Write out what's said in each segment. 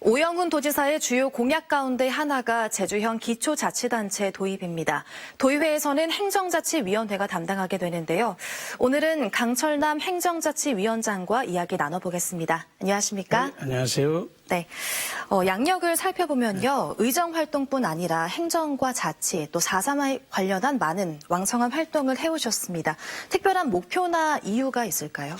오영훈 도지사의 주요 공약 가운데 하나가 제주형 기초자치단체 도입입니다. 도의회에서는 행정자치위원회가 담당하게 되는데요. 오늘은 강철남 행정자치위원장과 이야기 나눠보겠습니다. 안녕하십니까? 안녕하세요. 네. 어, 양력을 살펴보면요. 의정 활동뿐 아니라 행정과 자치 또 4.3에 관련한 많은 왕성한 활동을 해오셨습니다. 특별한 목표나 이유가 있을까요?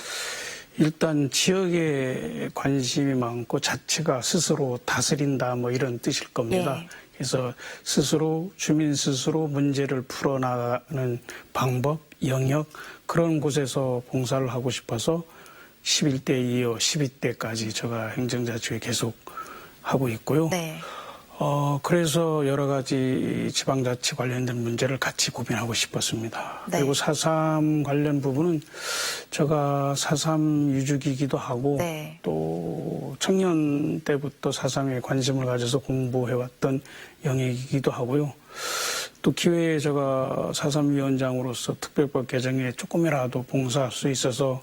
일단 지역에 관심이 많고 자치가 스스로 다스린다 뭐 이런 뜻일 겁니다. 예. 그래서 스스로 주민 스스로 문제를 풀어나가는 방법, 영역 그런 곳에서 봉사를 하고 싶어서 11대 이어 12대까지 제가 행정자치회 계속 하고 있고요. 네. 어, 그래서 여러 가지 지방자치 관련된 문제를 같이 고민하고 싶었습니다. 네. 그리고 4.3 관련 부분은 제가 4.3 유족이기도 하고 네. 또 청년 때부터 4.3에 관심을 가져서 공부해왔던 영역이기도 하고요. 또 기회에 제가 4.3 위원장으로서 특별법 개정에 조금이라도 봉사할 수 있어서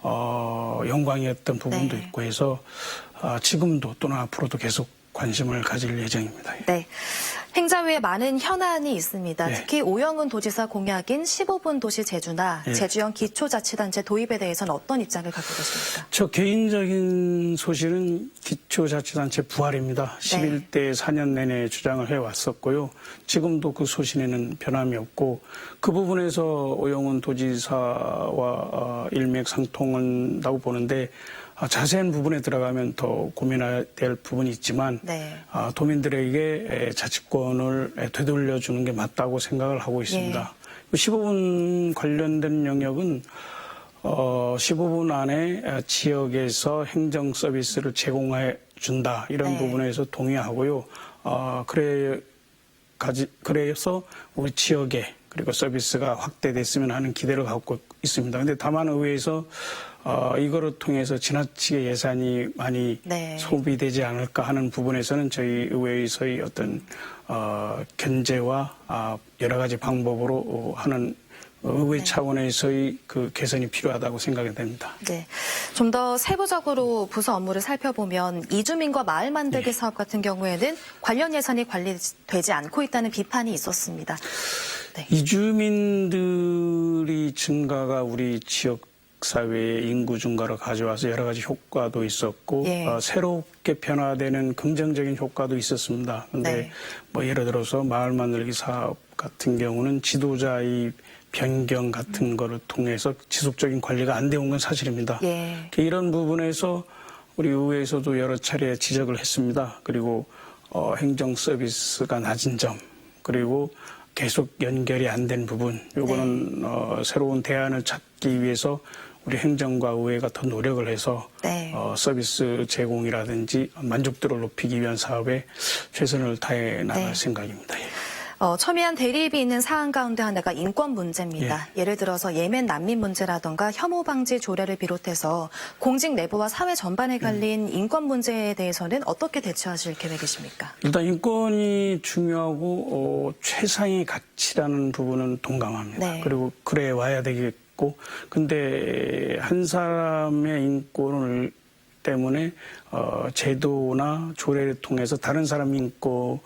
어, 영광이었던 부분도 네. 있고 해서 아, 지금도 또는 앞으로도 계속 관심을 가질 예정입니다. 예. 네. 행자위에 많은 현안이 있습니다. 네. 특히 오영훈 도지사 공약인 15분 도시 제주나 예. 제주형 기초자치단체 도입에 대해서는 어떤 입장을 갖고 계십니까? 저 개인적인 소신은 기초자치단체 부활입니다. 네. 11대 4년 내내 주장을 해왔었고요. 지금도 그 소신에는 변함이 없고 그 부분에서 오영훈 도지사와 어, 일맥상통한다고 보는데 아, 자세한 부분에 들어가면 더 고민해야 될 부분이 있지만 네. 아, 도민들에게 에, 자치권을 에, 되돌려주는 게 맞다고 생각을 하고 있습니다. 예. 15분 관련된 영역은 어, 15분 안에 어, 지역에서 행정 서비스를 제공해 준다 이런 네. 부분에서 동의하고요. 어, 그래 가지 그래서 우리 지역에 그리고 서비스가 확대됐으면 하는 기대를 갖고 있습니다. 근데 다만 의회에서 어, 이거를 통해서 지나치게 예산이 많이 네. 소비되지 않을까 하는 부분에서는 저희 의회에서의 어떤 어, 견제와 아, 여러 가지 방법으로 어, 하는 의회 네. 차원에서의 그 개선이 필요하다고 생각이 됩니다. 네. 좀 더 세부적으로 부서 업무를 살펴보면 이주민과 마을 만들기 네. 사업 같은 경우에는 관련 예산이 관리되지 않고 있다는 비판이 있었습니다. 네. 이주민들이 증가가 우리 지역 사회의 인구 증가를 가져와서 여러 가지 효과도 있었고 예. 어, 새롭게 변화되는 긍정적인 효과도 있었습니다. 근데 네. 뭐 예를 들어서 마을 만들기 사업 같은 경우는 지도자의 변경 같은 거를 통해서 지속적인 관리가 안 되온 건 사실입니다. 예. 이런 부분에서 우리 의회에서도 여러 차례 지적을 했습니다. 그리고 어, 행정 서비스가 낮은 점 그리고 계속 연결이 안 된 부분 요거는 네. 어, 새로운 대안을 찾기 위해서 우리 행정과 의회가 더 노력을 해서 네. 어, 서비스 제공이라든지 만족도를 높이기 위한 사업에 최선을 다해 나갈 네. 생각입니다. 예. 어, 첨예한 대립이 있는 사안 가운데 하나가 인권 문제입니다. 예. 를 들어서 예멘 난민 문제라던가 혐오 방지 조례를 비롯해서 공직 내부와 사회 전반에 갈린 인권 문제에 대해서는 어떻게 대처하실 계획이십니까? 일단 인권이 중요하고 어, 최상의 가치라는 부분은 동감합니다. 네. 그리고 그래 와야 되 겠고 근데 한 사람의 인권을 때문에 어, 제도나 조례를 통해서 다른 사람 인권을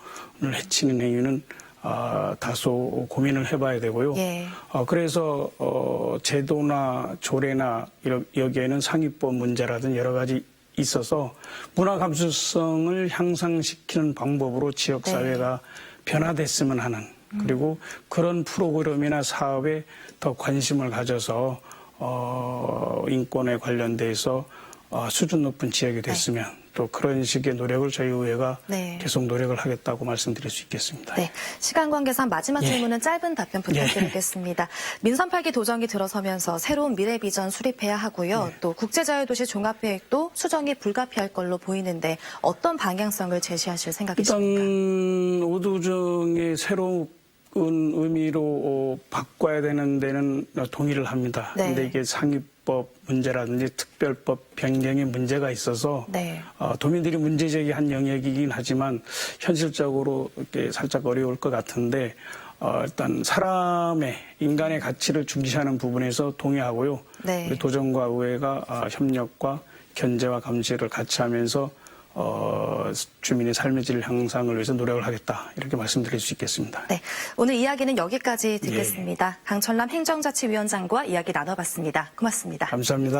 해치는 행위는 아, 다소 고민을 해봐야 되고요. 예. 어, 그래서 어, 제도나 조례나 이러- 여기에는 상위법 문제라든 여러 가지 있어서 문화 감수성을 향상시키는 방법으로 지역 네. 사회가 변화됐으면 하는 그리고 그런 프로그램이나 사업에 더 관심을 가져서 어, 인권에 관련돼서 어, 수준 높은 지역이 됐으면 또 그런 식의 노력을 저희 의회가 네. 계속 노력을 하겠다고 말씀드릴 수 있겠습니다. 네. 시간 관계상 마지막 예. 질문은 짧은 답변 부탁드리겠습니다. 민선 8기 도정이 들어서면서 새로운 미래 비전 수립해야 하고요. 네. 또 국제자유도시 종합계획도 수정이 불가피할 걸로 보이는데 어떤 방향성을 제시하실 생각이십니까? 일단 오도정의 새로운 의미로 어, 바꿔야 되는 데는 동의를 합니다. 네. 근데 이게 상위법 문제라든지 특별법 변경의 문제가 있어서 네. 어, 도민들이 문제 제기한 영역이긴 하지만 현실적으로 이렇게 살짝 어려울 것 같은데 어, 일단 사람의 인간의 가치를 중시하는 부분에서 동의하고요. 네. 도정과 의회가 아, 협력과 견제와 감시를 같이 하면서 어, 어, 주민의 삶의 질 향상을 위해서 노력을 하겠다 이렇게 말씀드릴 수 있겠습니다. 네, 오늘 이야기는 여기까지 듣겠습니다. 강철남 행정자치위원장과 이야기 나눠봤습니다. 고맙습니다. 감사합니다.